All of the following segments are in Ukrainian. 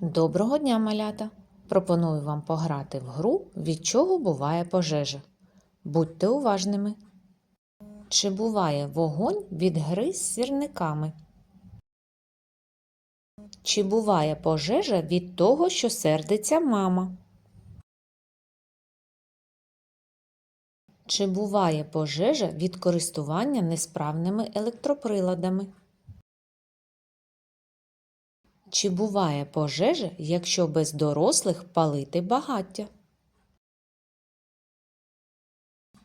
Доброго дня, малята! Пропоную вам пограти в гру, від чого буває пожежа. Будьте уважними. Чи буває вогонь від гри з сірниками? Чи буває пожежа від того, що сердиться мама? Чи буває пожежа від користування несправними електроприладами? Чи буває пожежа, якщо без дорослих палити багаття?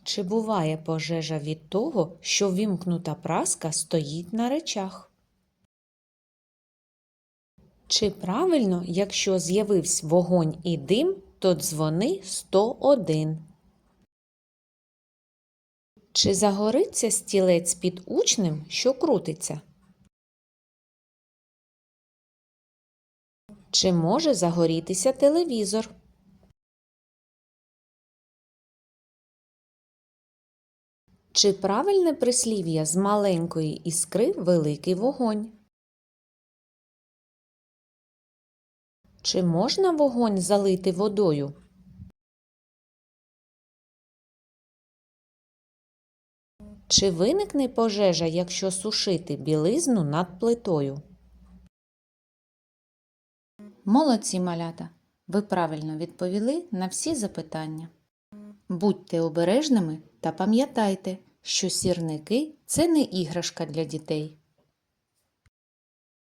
Чи буває пожежа від того, що вімкнута праска стоїть на речах? Чи правильно, якщо з'явився вогонь і дим, то дзвони 101? Чи загориться стілець під учнем, що крутиться? Чи може загорітися телевізор? Чи правильне прислів'я з маленької іскри великий вогонь? Чи можна вогонь залити водою? Чи виникне пожежа, якщо сушити білизну над плитою? Молодці малята! Ви правильно відповіли на всі запитання. Будьте обережними та пам'ятайте, що сірники це не іграшка для дітей.